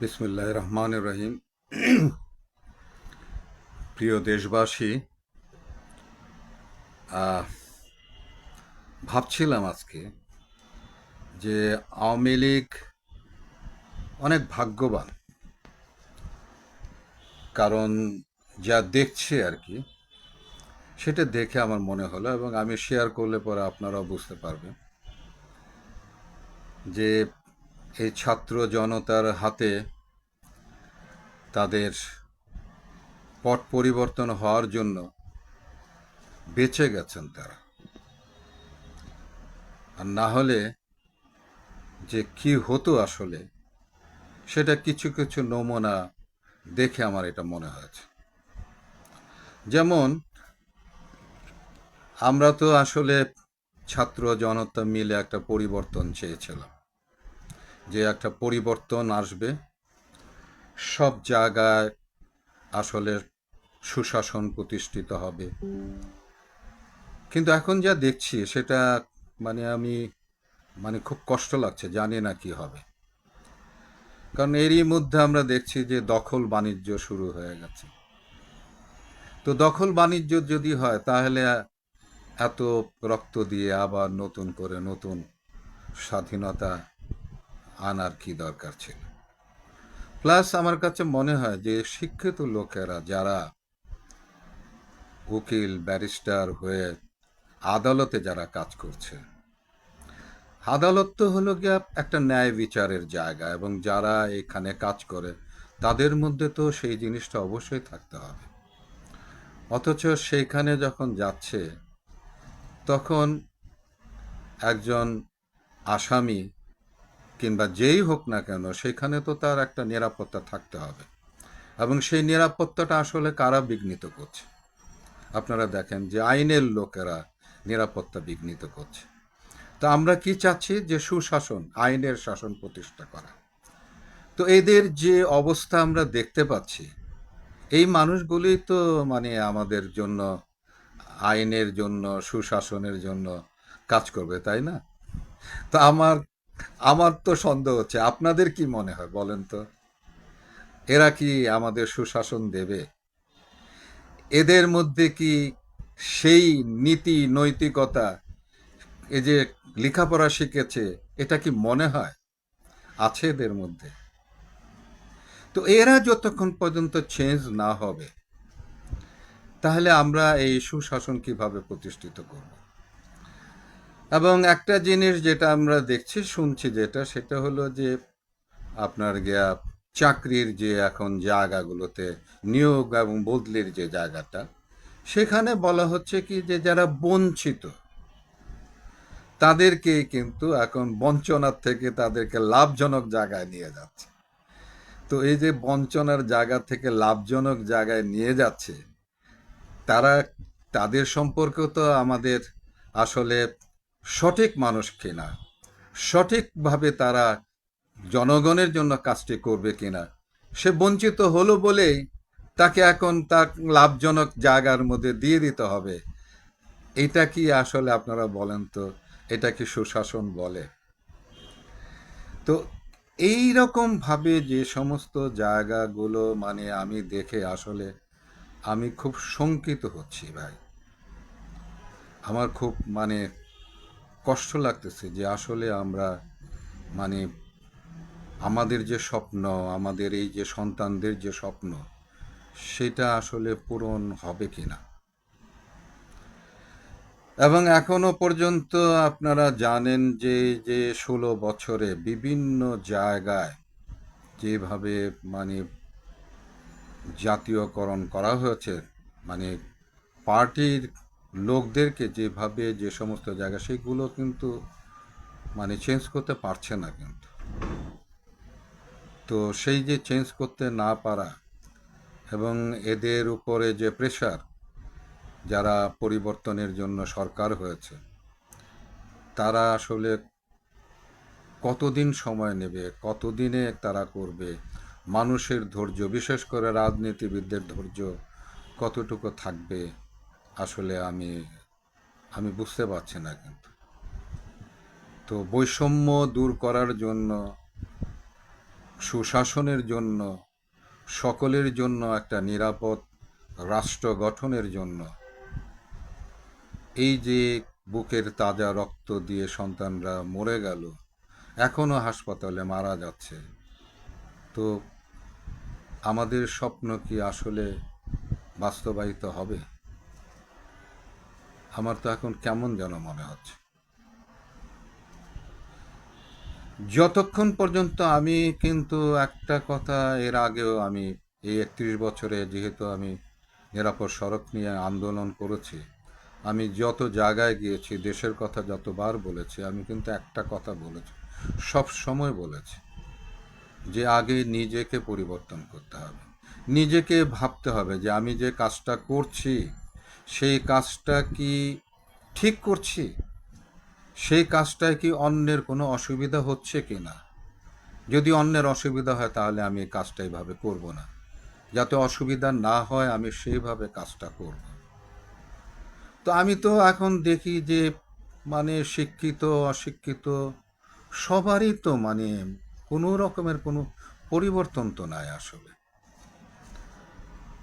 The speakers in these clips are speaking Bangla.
বিসমুল্লাহ রহমান রহিম প্রিয় দেশবাসী ভাবছিলাম আজকে যে আওয়ামী লীগ অনেক ভাগ্যবান। কারণ যা দেখছে আর কি, সেটা দেখে আমার মনে হলো এবং আমি শেয়ার করলে পরে আপনারাও বুঝতে পারবেন যে এই ছাত্র জনতার হাতে তাদের পট পরিবর্তন হওয়ার জন্য বেঁচে গেছেন তারা। আর না হলে যে কি হতো আসলে, সেটা কিছু কিছু নমুনা দেখে আমার এটা মনে হয়েছে। যেমন, আমরা তো আসলে ছাত্র জনতা মিলে একটা পরিবর্তন চেয়েছিলাম। যে একটা পরিবর্তন আসবে, সব জায়গায় আসলে সুশাসন প্রতিষ্ঠিত হবে। কিন্তু এখন যা দেখছি, সেটা মানে আমি মানে খুব কষ্ট লাগছে, জানি না কি হবে। কারণ এরই মধ্যে আমরা দেখছি যে দখল বাণিজ্য শুরু হয়ে গেছে। তো দখল বাণিজ্য যদি হয়, তাহলে এত রক্ত দিয়ে আবার নতুন করে নতুন স্বাধীনতা আনার কি দরকার ছিল। প্লাস আমার কাছে মনে হয় যে শিক্ষিত লোকেরা যারা উকিল, ব্যারিস্টার হয়ে আদালতে যারা কাজ করছে, আদালত তো হলো গিয়া একটা ন্যায় বিচারের জায়গা এবং যারা এখানে কাজ করে, তাদের মধ্যে তো সেই জিনিসটা অবশ্যই থাকতে হবে। অথচ সেইখানে যখন যাচ্ছে, তখন একজন আসামি কিংবা যেই হোক না কেন, সেখানে তো তার একটা নিরাপত্তা থাকতে হবে। এবং সেই নিরাপত্তাটা আসলে কারা বিঘ্নিত করছে? আপনারা দেখেন যে আইনের লোকেরা নিরাপত্তা বিঘ্নিত করছে। তা আমরা কি চাচ্ছি? যে সুশাসন, আইনের শাসন প্রতিষ্ঠা করা। তো এদের যে অবস্থা আমরা দেখতে পাচ্ছি, এই মানুষগুলি তো মানে আমাদের জন্য, আইনের জন্য, সুশাসনের জন্য কাজ করবে, তাই না? তো আমার আমার তো সন্দেহ হচ্ছে, আপনাদের কি মনে হয় বলেন তো? এরা কি আমাদের সুশাসন দেবে? এদের মধ্যে কি সেই নীতি নৈতিকতা এ যে লেখাপড়া শিখেছে, এটা কি মনে হয়? আছে এদের মধ্যে। তো এরা যতক্ষণ পর্যন্ত চেঞ্জ না হবে, তাহলে আমরা এই সুশাসন কীভাবে প্রতিষ্ঠিত করব? এবং একটা জিনিস যেটা আমরা দেখছি, শুনছি যেটা, সেটা হলো যে আপনার গিয়া চাকরির যে এখন জায়গাগুলোতে নিয়োগ এবং বদলির যে জায়গাটা, সেখানে বলা হচ্ছে কি যে যারা বঞ্চিত তাদেরকে কিন্তু এখন বঞ্চনার থেকে তাদেরকে লাভজনক জায়গায় নিয়ে যাচ্ছে। তো এই যে বঞ্চনার জায়গা থেকে লাভজনক জায়গায় নিয়ে যাচ্ছে, তারা, তাদের সম্পর্কেও তো আমাদের আসলে সঠিক মানুষ কিনা? সঠিকভাবে তারা জনগণের জন্য কাজটি করবে কিনা? সে বঞ্চিত হলো বলেই তাকে এখন তার লাভজনক জায়গার মধ্যে দিয়ে দিতে হবে। এটা কি আসলে আপনারা বলেন তো? এটা কি সুশাসন বলে? তো এই ভাবে যে সমস্ত জায়গাগুলো মানে আমি দেখে আসলে আমি খুব শঙ্কিত হচ্ছি ভাই। আমার খুব মানে কষ্ট লাগতেছে যে আসলে আমরা মানে আমাদের যে স্বপ্ন, আমাদের এই যে সন্তানদের যে স্বপ্ন, সেটা আসলে পূরণ হবে কিনা? এবং এখনও পর্যন্ত আপনারা জানেন যে যে ষোলো বছরে বিভিন্ন জায়গায় যেভাবে মানে জাতীয়করণ করা হয়েছে মানে পার্টির লোকদেরকে যেভাবে যে সমস্ত জায়গা, সেগুলো কিন্তু মানে চেঞ্জ করতে পারছে না কিন্তু। তো সেই যে চেঞ্জ করতে না পারা এবং এদের উপরে যে প্রেশার যারা পরিবর্তনের জন্য সরকার হয়েছে, তারা আসলে কতদিন সময় নেবে, কতদিনে তারা করবে, মানুষের ধৈর্য, বিশেষ করে রাজনীতিবিদদের ধৈর্য কতটুকু থাকবে আসলে আমি আমি বুঝতে পারছি না কিন্তু। তো বৈষম্য দূর করার জন্য, সুশাসনের জন্য, সকলের জন্য একটা নিরাপদ রাষ্ট্র গঠনের জন্য, এই যে বুকের তাজা রক্ত দিয়ে সন্তানরা মরে গেল, এখনও হাসপাতালে মারা যাচ্ছে। তো আমাদের স্বপ্ন কি আসলে বাস্তবায়িত হবে? আমার তো এখন কেমন যেন মনে হচ্ছে। যতক্ষণ পর্যন্ত আমি কিন্তু একটা কথা, এর আগেও আমি এই একত্রিশ বছরে যেহেতু আমি নিরাপদ সড়ক নিয়ে আন্দোলন করেছি, আমি যত জায়গায় গিয়েছি, দেশের কথা যতবার বলেছি, আমি কিন্তু একটা কথা বলেছি, সব সময় বলেছি যে আগে নিজেকে পরিবর্তন করতে হবে। নিজেকে ভাবতে হবে যে আমি যে কাজটা করছি সেই কাজটা কি ঠিক করছি? সেই কাজটায় কি অন্যের কোনো অসুবিধা হচ্ছে কি না? যদি অন্যের অসুবিধা হয় তাহলে আমি এই কাজটা এইভাবে করব না। যাতে অসুবিধা না হয় আমি সেইভাবে কাজটা করব। তো আমি তো এখন দেখি যে মানে শিক্ষিত, অশিক্ষিত সবারই তো মানে কোনো রকমের কোনো পরিবর্তন তো নাই আসলে।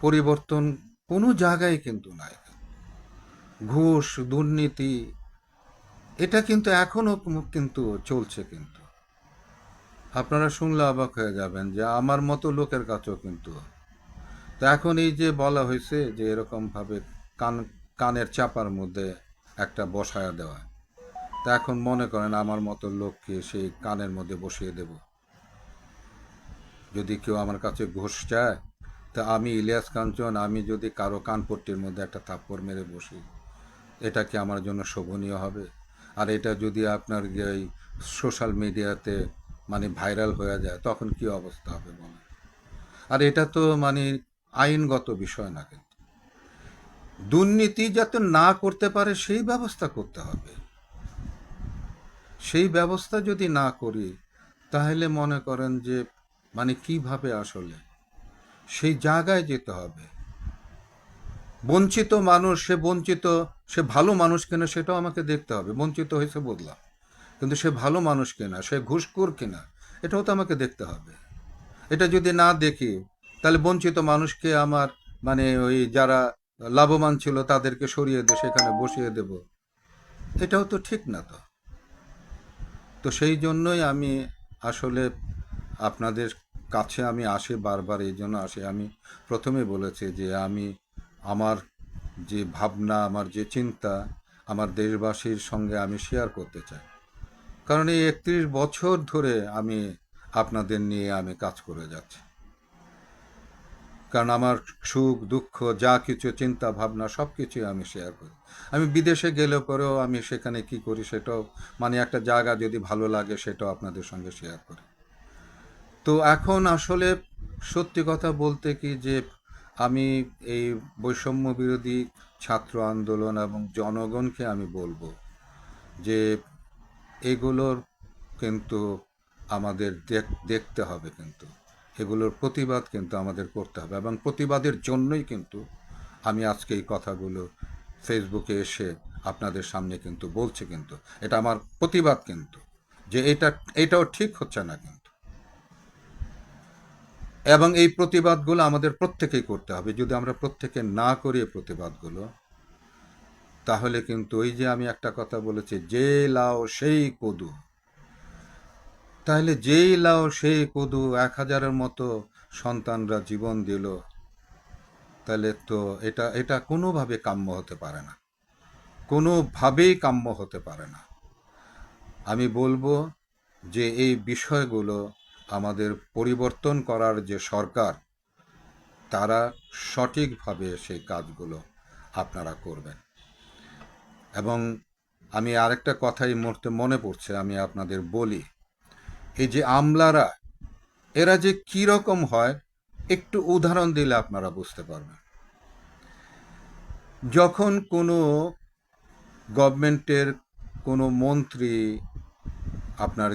পরিবর্তন কোনো জায়গায় কিন্তু নাই। ঘুষ, দুর্নীতি, এটা কিন্তু এখনও কিন্তু চলছে কিন্তু। আপনারা শুনলে অবাক হয়ে যাবেন যে আমার মতো লোকের কাছেও কিন্তু। তো এখন এই যে বলা হয়েছে যে এরকম ভাবে কান, কানের চাপার মধ্যে একটা বসায়া দেওয়া। তা এখন মনে করেন আমার মতো লোককে সেই কানের মধ্যে বসিয়ে দেব। যদি কেউ আমার কাছে ঘুষ চায়, তা আমি ইলিয়াস কাঞ্চন আমি যদি কারও কানপট্টির মধ্যে একটা থাপ্পড় মেরে বসি। এটা কি আমার জন্য শোভনীয় হবে। আর এটা যদি আপনার এই সোশ্যাল মিডিয়াতে মানে ভাইরাল হয়ে যায়, তখন কি অবস্থা হবে বলেন? আর এটা তো মানে আইনগত বিষয় না কিন্তু। দুর্নীতি যাতে না করতে পারে, সেই ব্যবস্থা করতে হবে। সেই ব্যবস্থা যদি না করি, তাহলে মনে করেন যে মানে কীভাবে আসলে? সেই জায়গায় যেতে হবে। বঞ্চিত মানুষ, সে বঞ্চিত, সে ভালো মানুষ কিনা সেটাও আমাকে দেখতে হবে। বঞ্চিত হয়েছে বদলাম। কিন্তু সে ভালো মানুষ কিনা, সে ঘুষখোর কিনা, এটাও তো আমাকে দেখতে হবে। এটা যদি না দেখি, তাহলে বঞ্চিত মানুষকে আমার মানে ওই যারা লাভবান ছিল তাদেরকে সরিয়ে দিয়ে সেখানে বসিয়ে দেব। এটাও তো ঠিক না তো। তো সেই জন্যই আমি আসলে আপনাদের কাছে আমি আসি বারবার, এই জন্য আসি। আমি প্রথমে বলেছি যে আমি আমার যে ভাবনা, আমার যে চিন্তা, আমার দেশবাসীর সঙ্গে আমি শেয়ার করতে চাই। কারণ এই একত্রিশ বছর ধরে আমি আপনাদের নিয়ে আমি কাজ করে যাচ্ছি। কারণ আমার সুখ, দুঃখ, যা কিছু চিন্তা, ভাবনা সব কিছুই আমি শেয়ার করি। আমি বিদেশে গেলে পরেও আমি সেখানে কি করি সেটাও মানে একটা জায়গা যদি ভালো লাগে সেটাও আপনাদের সঙ্গে শেয়ার করি। তো এখন আসলে সত্যি কথা বলতে কি যে আমি এই বৈষম্য বিরোধী ছাত্র আন্দোলন এবং জনগণকে আমি বলব যে এগুলোর কিন্তু আমাদের দেখ- দেখতে হবে কিন্তু। এগুলোর প্রতিবাদ কিন্তু আমাদের করতে হবে এবং প্রতিবাদের জন্যই কিন্তু আমি আজকে এই কথাগুলো ফেসবুকে এসে আপনাদের সামনে কিন্তু বলছি কিন্তু। এটা আমার প্রতিবাদ কিন্তু যে এটা, এটাও ঠিক হচ্ছে না কিন্তু। এবং এই প্রতিবাদগুলো আমাদের প্রত্যেকেই করতে হবে। যদি আমরা প্রত্যেকে না করি প্রতিবাদগুলো, তাহলে কিন্তু ওই যে আমি একটা কথা বলেছি, যে লাও সেই কদু। তাহলে যেই লাও সেই কদু এক হাজারের মতো সন্তানরা জীবন দিল, তাহলে তো এটা এটা কোনোভাবে কাম্য হতে পারে না। কোনোভাবেই কাম্য হতে পারে না। আমি বলব যে এই বিষয়গুলো আমাদের পরিবর্তন করার যে সরকার, তারা সঠিকভাবে সেই কাজগুলো আপনারা করবেন। এবং আমি আরেকটা কথা এই মুহূর্তে মনে পড়ছে, আমি আপনাদের বলি, এই যে আমলারা, এরা যে কী রকম হয়, একটু উদাহরণ দিলে আপনারা বুঝতে পারবেন। যখন কোনো গভর্নমেন্টের কোনো মন্ত্রী আপনার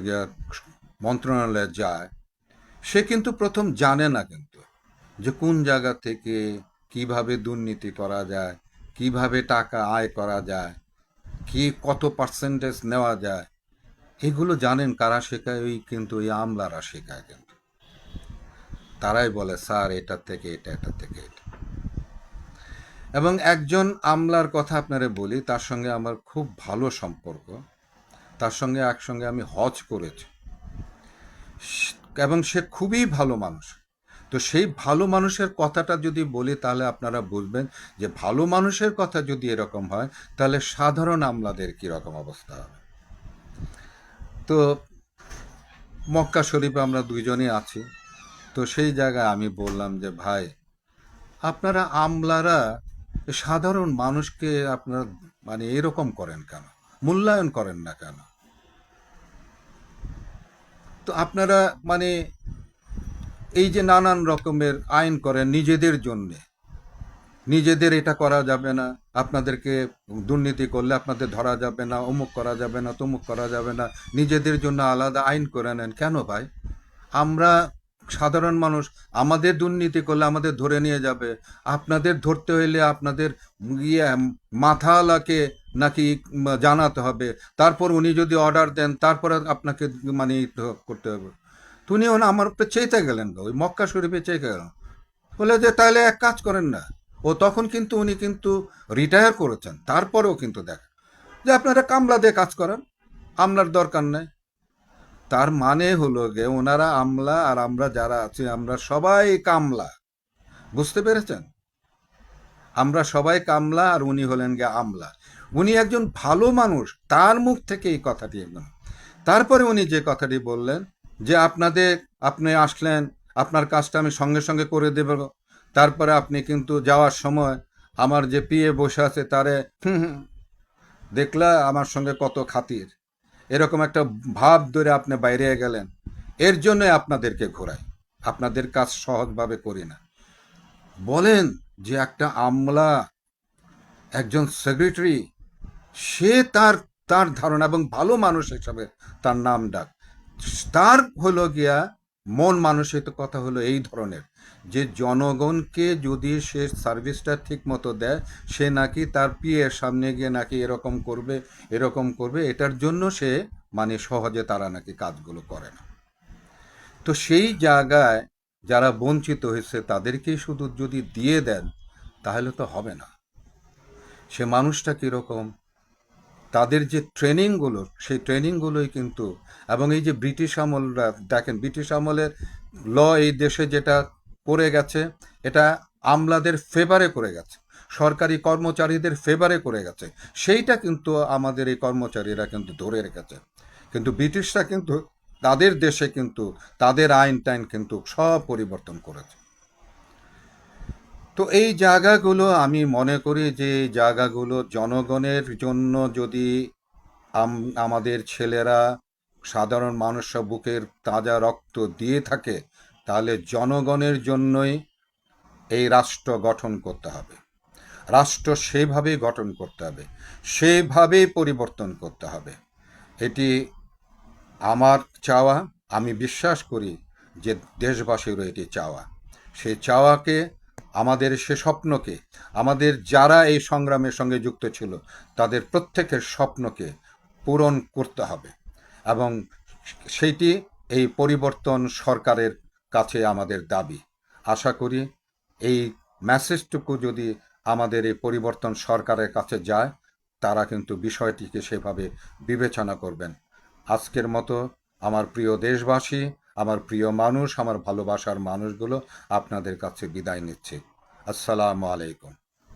মন্ত্রণালয়ে যায়, সে কিন্তু প্রথম জানে না কিন্তু যে কোন জায়গা থেকে কীভাবে দুর্নীতি করা যায়, কীভাবে টাকা আয় করা যায়, কি কত পার্সেন্টেজ নেওয়া যায়, এগুলো জানেন কারা শেখায়, ওই কিন্তু ওই আমলারা শেখায় কিন্তু। তারাই বলে, স্যার, এটা থেকে এটা এটা থেকে এটা। এবং একজন আমলার কথা আপনারা বলি, তার সঙ্গে আমার খুব ভালো সম্পর্ক। তার সঙ্গে একসঙ্গে আমি হজ করেছি। এবং সে খুবই ভালো মানুষ। তো সেই ভালো মানুষের কথাটা যদি বলি, তাহলে আপনারা বুঝবেন যে ভালো মানুষের কথা যদি এরকম হয়, তাহলে সাধারণ আমলাদের কীরকম অবস্থা হবে। তো মক্কা শরীফে আমরা দুইজনই আছি। তো সেই জায়গায় আমি বললাম যে, ভাই, আপনারা আমলারা সাধারণ মানুষকে আপনারা মানে এরকম করেন কেন? মূল্যায়ন করেন না কেন? তো আপনারা মানে এই যে নানান রকমের আইন করেন নিজেদের জন্যে। নিজেদের এটা করা যাবে না, আপনাদেরকে দুর্নীতি করলে আপনাদের ধরা যাবে না, অমুক করা যাবে না, তমুক করা যাবে না, নিজেদের জন্য আলাদা আইন করে নেন। কেন ভাই? আমরা সাধারণ মানুষ, আমাদের দুর্নীতি করলে আমাদের ধরে নিয়ে যাবে। আপনাদের ধরতে হইলে আপনাদের ইয়ে মাথাওয়ালাকে নাকি জানাতে হবে? তারপর উনি যদি অর্ডার দেন, তারপরে আপনাকে মানে করতে হবে। তো উনি আমার উপরে চেয়েতে গেলেন ওই মক্কা শরীফে চেয়ে গেলেন। বলে যে তাহলে এক কাজ করেন না। ও তখন কিন্তু উনি কিন্তু রিটায়ার করেছেন। তারপরেও কিন্তু দেখ, যে আপনারা কামলা দিয়ে কাজ করেন, আমলার দরকার নেই। তার মানে হলো গে, ওনারা আমলা আর আমরা যারা আছি, আমরা সবাই কামলা। বুঝতে পেরেছেন? আমরা সবাই কামলা আর উনি হলেন গে আমলা। উনি একজন ভালো মানুষ, তার মুখ থেকে এই কথাটি একদম তারপরে উনি যে কথাটি বললেন, যে আপনাদের, আপনি আসলেন, আপনার কাজটা আমি সঙ্গে সঙ্গে করে দেব, তারপরে আপনি কিন্তু যাওয়ার সময় আমার যে পিয়ে বসে আছে তারে দেখলা আমার সঙ্গে কত খাতির। এরকম একটা ভাব ধরে আপনি বাইরে গেলেন। এর জন্য আপনাদেরকে ঘোরাই। আপনাদের কাজ সহজভাবে করি না। বলেন যে একটা আমলা, একজন সেক্রেটারি সে তার তার ধারণা এবং ভালো মানুষ হিসাবে তার নাম ডাক। তার হলো গিয়া মন মানসিক কথা হলো এই ধরনের যে জনগণকে যদি সে সার্ভিসটা ঠিক মতো দেয়, সে নাকি তার পিয়ের সামনে গিয়ে নাকি এরকম করবে এরকম করবে, এটার জন্য সে মানে সহজে তারা নাকি কাজগুলো করে না। তো সেই জায়গায় যারা বঞ্চিত হয়েছে তাদেরকেই শুধু যদি দিয়ে দেন, তাহলে তো হবে না। সে মানুষটা কীরকম? তাদের যে ট্রেনিংগুলো, সেই ট্রেনিংগুলোই কিন্তু, এবং এই যে ব্রিটিশ আমলরা, দেখেন ব্রিটিশ আমলের ল এই দেশে যেটা করে গেছে, এটা আমলাদের ফেভারে করে গেছে, সরকারি কর্মচারীদের ফেভারে করে গেছে, সেইটা কিন্তু আমাদের এই কর্মচারীরা কিন্তু ধরে রেখেছে। কিন্তু ব্রিটিশরা কিন্তু তাদের দেশে কিন্তু তাদের আইন টাইন কিন্তু সব পরিবর্তন করেছে। তো এই জায়গাগুলো আমি মনে করি যে জায়গাগুলো জনগণের জন্য যদি আমাদের ছেলেরা সাধারণ মানুষরা বুকের তাজা রক্ত দিয়ে থাকে, তাহলে জনগণের জন্যই এই রাষ্ট্র গঠন করতে হবে। রাষ্ট্র সেভাবেই গঠন করতে হবে, সেভাবেই পরিবর্তন করতে হবে। এটি আমার চাওয়া, আমি বিশ্বাস করি যে দেশবাসীরও এটি চাওয়া। সেই চাওয়াকে আমাদের সে স্বপ্নকে, আমাদের যারা এই সংগ্রামের সঙ্গে যুক্ত ছিল, তাদের প্রত্যেকের স্বপ্নকে পূরণ করতে হবে এবং সেইটি এই পরিবর্তন সরকারের কাছে আমাদের দাবি। আশা করি এই মেসেজটুকু যদি আমাদের এই পরিবর্তন সরকারের কাছে যায়, তারা কিন্তু বিষয়টিকে সেভাবে বিবেচনা করবেন। আজকের মতো আমার প্রিয় দেশবাসী আমার প্রিয় মানুষ আমার ভালোবাসার মানুষগুলো আপনাদের কাছে বিদায় নিচ্ছে। আসসালামু আলাইকুম।